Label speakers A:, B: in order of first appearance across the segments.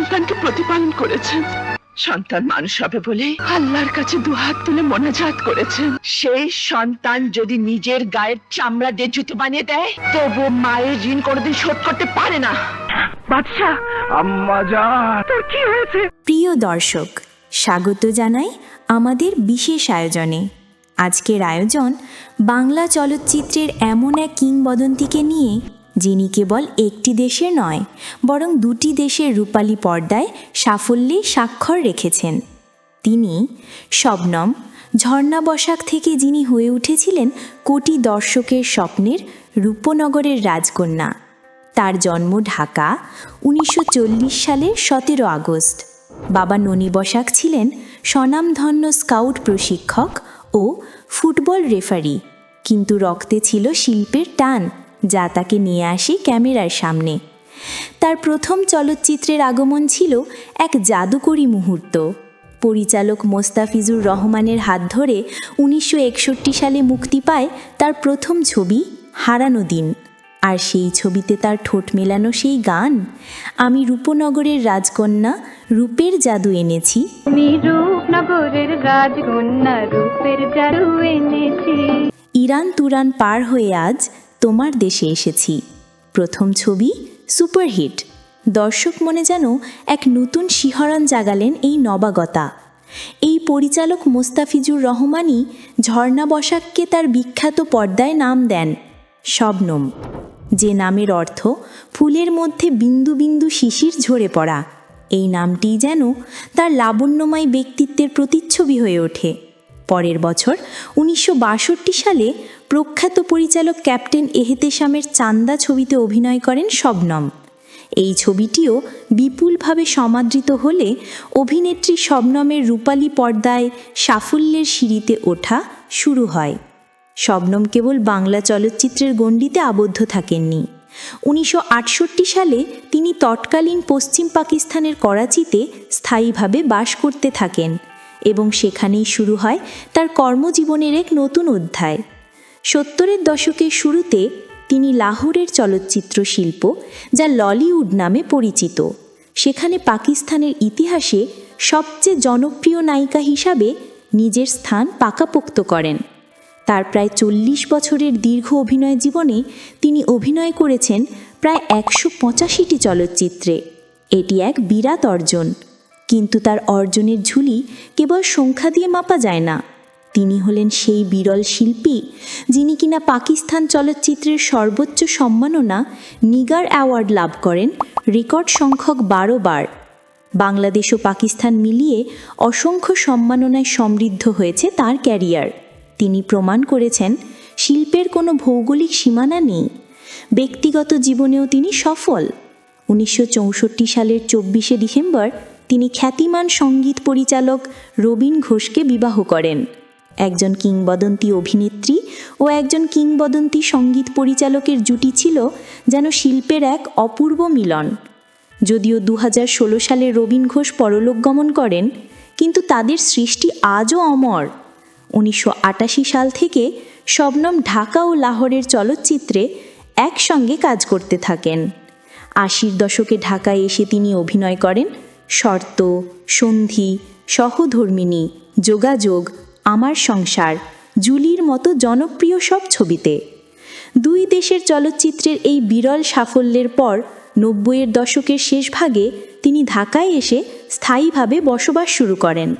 A: সন্তানকে প্রতিপালন করেছেন। সন্তান মানুষ হবে বলে আল্লাহর কাছে দুহাত তুলে মোনাজাত করেছেন। সেই সন্তান যদি নিজের গায়ের চামড়া দিয়ে জুতো বানিয়ে দেয় তবু মায়ের ঋণ কোনোদিন শোধ করতে পারে না।
B: প্রিয় দর্শক, স্বাগত জানাই আমাদের বিশেষ আয়োজনে। আজকের আয়োজন বাংলা চলচ্চিত্রের এমন এক কিংবদন্তিকে নিয়ে যিনি কেবল একটি দেশে নয়, বরং দুটি দেশের রূপালী পর্দায় সাফল্যে স্বাক্ষর রেখেছেন। তিনি শবনম, ঝর্ণা বসাক থেকে যিনি হয়ে উঠেছিলেন কোটি দর্শকের স্বপ্নের রূপনগরের রাজকন্যা। তার জন্ম ঢাকা, উনিশশো চল্লিশ সালের সতেরো আগস্ট। বাবা ননী বসাক ছিলেন স্বনামধন্য স্কাউট প্রশিক্ষক ও ফুটবল রেফারি, কিন্তু রক্তে ছিল শিল্পের টান। যা তাকে নিয়ে আসে ক্যামেরার সামনে। তার প্রথম চলচ্চিত্রের আগমন ছিল এক জাদুকরী মুহূর্ত। পরিচালক মোস্তাফিজুর রহমানের হাত ধরে উনিশশো একষট্টি সালে মুক্তি পায় তার প্রথম ছবি হারানো দিন। আর সেই ছবিতে তার ঠোঁট মেলানো সেই গান আমি রূপনগরের রাজকন্যা রূপের জাদু এনেছি।
C: আমি রূপনগরের রাজকন্যা রূপের জাদু এনেছি।
B: ইরান তুরান পার হয়ে আজ তোমার দেশে এসেছি। প্রথম ছবি সুপারহিট। দর্শক মনে যেন এক নতুন শিহরণ জাগালেন এই নবাগতা। এই পরিচালক মোস্তাফিজুর রহমানই ঝর্ণা বসাককে তার বিখ্যাত পর্দায় নাম দেন শবনম। যে নামের অর্থ ফুলের মধ্যে বিন্দু বিন্দু শিশির ঝরে পড়া। এই নামটিই যেন তার লাবণ্যময় ব্যক্তিত্বের প্রতিচ্ছবি হয়ে ওঠে। পরের বছর উনিশশো বাষট্টি সালে প্রখ্যাত পরিচালক ক্যাপ্টেন এহেতেশামের চান্দা ছবিতে অভিনয় করেন শবনম। এই ছবিটিও বিপুলভাবে সমাদৃত হলে অভিনেত্রী শবনমের রূপালী পর্দায় সাফল্যের সিঁড়িতে ওঠা শুরু হয়। শবনম কেবল বাংলা চলচ্চিত্রের গণ্ডিতে আবদ্ধ থাকেননি। উনিশশো আটষট্টি সালে তিনি তৎকালীন পশ্চিম পাকিস্তানের করাচিতে স্থায়ীভাবে বাস করতে থাকেন। এবং সেখানেই শুরু হয় তার কর্মজীবনের এক নতুন অধ্যায়। সত্তরের দশকের শুরুতে তিনি লাহোরের চলচ্চিত্র শিল্প, যা ললিউড নামে পরিচিত। সেখানে পাকিস্তানের ইতিহাসে সবচেয়ে জনপ্রিয় নায়িকা হিসাবে নিজের স্থান পাকাপোক্ত করেন। তার প্রায় চল্লিশ বছরের দীর্ঘ অভিনয় জীবনে তিনি অভিনয় করেছেন প্রায় একশো পঁচাশিটি চলচ্চিত্রে। এটি এক বিরাট অর্জন। কিন্তু তার অর্জনের ঝুলি কেবল সংখ্যা দিয়ে মাপা যায় না। তিনি হলেন সেই বিরল শিল্পী, যিনি কিনা পাকিস্তান চলচ্চিত্রের সর্বোচ্চ সম্মাননা নিগার অ্যাওয়ার্ড লাভ করেন রেকর্ড সংখ্যক বারো বার। বাংলাদেশ ও পাকিস্তান মিলিয়ে অসংখ্য সম্মাননায় সমৃদ্ধ হয়েছে তার ক্যারিয়ার। তিনি প্রমাণ করেছেন, শিল্পের কোনো ভৌগোলিক সীমানা নেই। ব্যক্তিগত জীবনেও তিনি সফল। উনিশশো চৌষট্টি সালের চব্বিশে ডিসেম্বর তিনি খ্যাতিমান সংগীত পরিচালক রবীন ঘোষকে বিবাহ করেন। একজন কিংবদন্তি অভিনেত্রী ও একজন কিংবদন্তি সংগীত পরিচালকের জুটি ছিল যেন শিল্পের এক অপূর্ব মিলন। যদিও দু হাজার ষোলো সালে রবীন ঘোষ পরলোক গমন করেন, কিন্তু তাদের সৃষ্টি আজও অমর। উনিশশো আটাশি সাল থেকে শবনম ঢাকা ও লাহোরের চলচ্চিত্রে একসঙ্গে কাজ করতে থাকেন। আশির দশকে ঢাকায় এসে তিনি অভিনয় করেন শর্ত, সন্ধি, সহধর্মিনী, যোগাযোগ, আমার সংসার, জুলির মতো জনপ্রিয় সব ছবিতে। দুই দেশের চলচ্চিত্রের এই বিরল সাফল্যের পর নব্বইয়ের দশকের শেষ ভাগে তিনি ঢাকায় এসে স্থায়ীভাবে বসবাস শুরু করেন।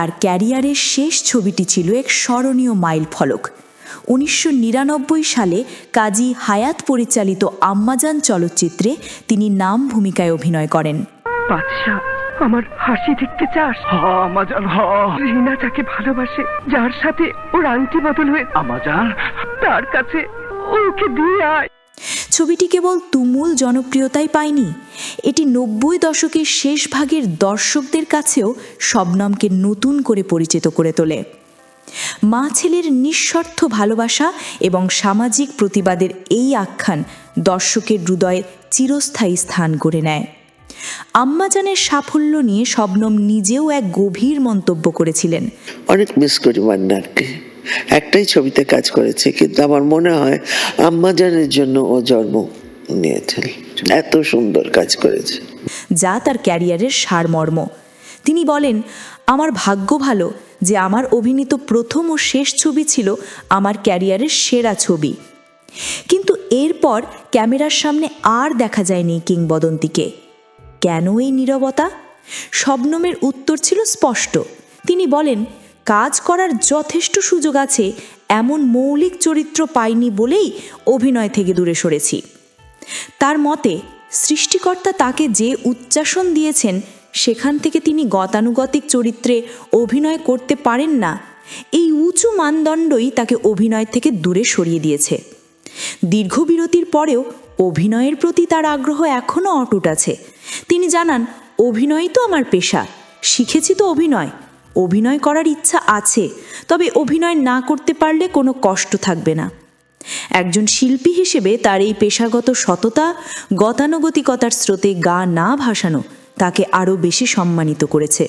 D: তার ক্যারিয়ারের শেষ ছবিটি ছিল এক স্মরণীয় মাইল ফলক। উনিশশো নিরানব্বই সালে কাজী হায়াত পরিচালিত আম্মাজান চলচ্চিত্রে তিনি নাম ভূমিকায় অভিনয় করেন।
A: আমার হাসি দেখতে চাস?
E: হ
A: রিনা যাকে ভালোবাসে যার সাথে ওর আংটি বদল হয়ে
E: আমাজান
A: তার কাছে ওকে দিয়ে আয়।
D: ছবিটি কেবল তুমুল জনপ্রিয়তাই পায়নি। এটি নব্বই দশকের শেষ ভাগের দর্শকদের কাছেও শবনমকে নতুন করে পরিচিত করে তোলে। মা ছেলের নিঃস্বার্থ ভালোবাসা এবং সামাজিক প্রতিবাদের এই আখ্যান দর্শকের হৃদয়ে চিরস্থায়ী স্থান করে নেয়।
B: আম্মাজানের সাফল্য নিয়ে শবনম নিজেও এক গভীর মন্তব্য করেছিলেন।
F: অনেক মিস করি মান্নারকে একটাই ছবিতে কাজ করেছে, কিন্তু আমার মনে হয় আম্মাজানের জন্য ও জন্ম নিয়েছিল এত সুন্দর কাজ করেছে।
B: যা তার ক্যারিয়ারের সারমর্ম। তিনি বলেন, আমার ভাগ্য ভালো যে আমার অভিনীত প্রথম ও শেষ ছবি ছিল আমার ক্যারিয়ারের সেরা ছবি। কিন্তু এরপর ক্যামেরার সামনে আর দেখা যায়নি কিংবদন্তিকে। কেন এই নীরবতা? শবনমের উত্তর ছিল স্পষ্ট। তিনি বলেন কাজ করার যথেষ্ট সুযোগ আছে, এমন মৌলিক চরিত্র পাইনি বলেই অভিনয় থেকে দূরে সরেছি। তার মতে, সৃষ্টিকর্তা তাকে যে উচ্চাসন দিয়েছেন, সেখান থেকে তিনি গতানুগতিক চরিত্রে অভিনয় করতে পারেন না। এই উঁচু মানদণ্ডই তাকে অভিনয় থেকে দূরে সরিয়ে দিয়েছে। দীর্ঘ বিরতির পরেও অভিনয়ের প্রতি তার আগ্রহ এখনও অটুট আছে। তিনি জানান, অভিনয়ই তো আমার পেশা, শিখেছি তো অভিনয়। অভিনয় করার ইচ্ছা আছে, তবে অভিনয় না করতে পারলে কোনো কষ্ট থাকবে না। একজন শিল্পী হিসেবে তার এই পেশাগত সততা, গতানুগতিকতার স্রোতে গা না ভাসানো তাকে আরও বেশি সম্মানিত করেছে।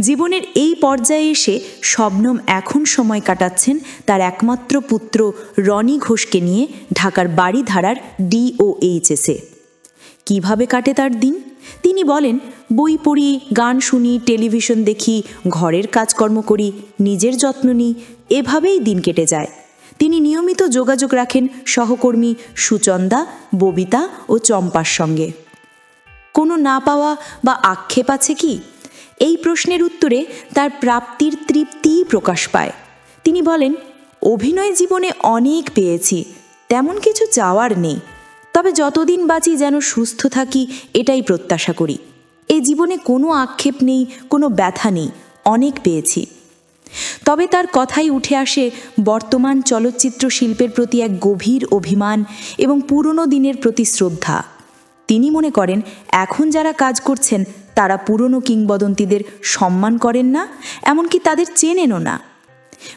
B: জীবনের এই পর্যায়ে এসে শবনম এখন সময় কাটাচ্ছেন তার একমাত্র পুত্র রনি ঘোষকে নিয়ে ঢাকার বাড়িধারার ডিওএইচএসে। কীভাবে কাটে তার দিন? তিনি বলেন, বই পড়ি, গান শুনি, টেলিভিশন দেখি, ঘরের কাজকর্ম করি, নিজের যত্ন নিই, এভাবেই দিন কেটে যায়। তিনি নিয়মিত যোগাযোগ রাখেন সহকর্মী সুচন্দা, ববিতা ও চম্পার সঙ্গে। কোনো না পাওয়া বা আক্ষেপ আছে কি? এই প্রশ্নের উত্তরে তার প্রাপ্তির তৃপ্তিই প্রকাশ পায়। তিনি বলেন, অভিনয় জীবনে অনেক পেয়েছি, তেমন কিছু চাওয়ার নেই। তবে যতদিন বাঁচি যেন সুস্থ থাকি, এটাই প্রত্যাশা করি। এই জীবনে কোনো আক্ষেপ নেই, কোনো ব্যথা নেই, অনেক পেয়েছি। তবে তার কথাই উঠে আসে বর্তমান চলচ্চিত্র শিল্পের প্রতি এক গভীর অভিমান এবং পুরনো দিনের প্রতি শ্রদ্ধা। তিনি মনে করেন, এখন যারা কাজ করছেন, তারা পুরনো কিংবদন্তিদের সম্মান করেন না, এমনকি তাদের চেনেনও না।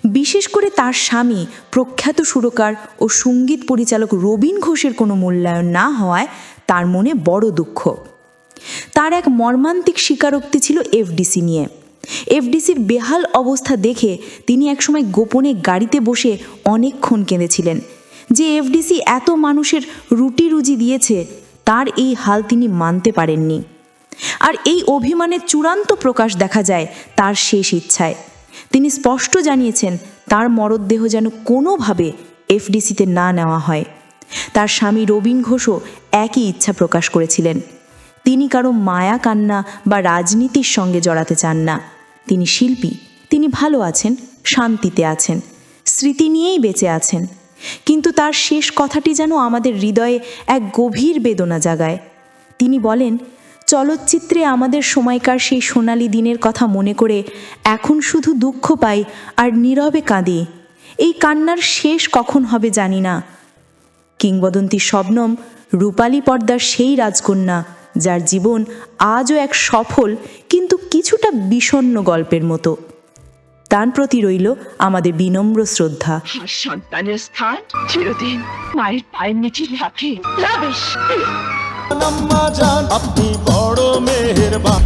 B: বিশেষ করে তার স্বামী প্রখ্যাত সুরকার ও সংগীত পরিচালক রবীন ঘোষের কোনো মূল্যায়ন না হওয়ায় তার মনে বড় দুঃখ। তার এক মর্মান্তিক স্বীকারোক্তি ছিল এফডিসি নিয়ে। এফডিসির বেহাল অবস্থা দেখে তিনি একসময় গোপনে গাড়িতে বসে অনেকক্ষণ কেঁদেছিলেন। যে এফডিসি এত মানুষের রুটি রুজি দিয়েছে, তার এই হাল তিনি মানতে পারেননি। আর এই অভিমানের চূড়ান্ত প্রকাশ দেখা যায় তার শেষ ইচ্ছায়। তিনি স্পষ্ট জানিয়েছেন, তার মরদেহ যেন কোনোভাবে এফডিসিতে না নেওয়া হয়। তার স্বামী রবীন ঘোষও একই ইচ্ছা প্রকাশ করেছিলেন। তিনি কারও মায়া কান্না বা রাজনীতির সঙ্গে জড়াতে চান না। তিনি শিল্পী, তিনি ভালো আছেন, শান্তিতে আছেন, স্মৃতি নিয়েই বেঁচে আছেন। কিন্তু তার শেষ কথাটি যেন আমাদের হৃদয়ে এক গভীর বেদনা জাগায়। তিনি বলেন চলচ্চিত্রে আমাদের সময়কার সেই সোনালি দিনের কথা মনে করে এখন শুধু দুঃখ পাই আর নীরবে কাঁদি। এই কান্নার শেষ কখন হবে জানি না। কিংবদন্তি শবনম রূপালী পর্দার সেই রাজকন্যা, যার জীবন আজও এক সফল কিন্তু কিছুটা বিষণ্ণ গল্পের মতো। তার প্রতি রইল আমাদের বিনম্র শ্রদ্ধা।
G: সন্তানের স্থান চিরদিন মায়ের পায়ের নিচে
H: আম্মা জান আপনি বড় মেহেরবান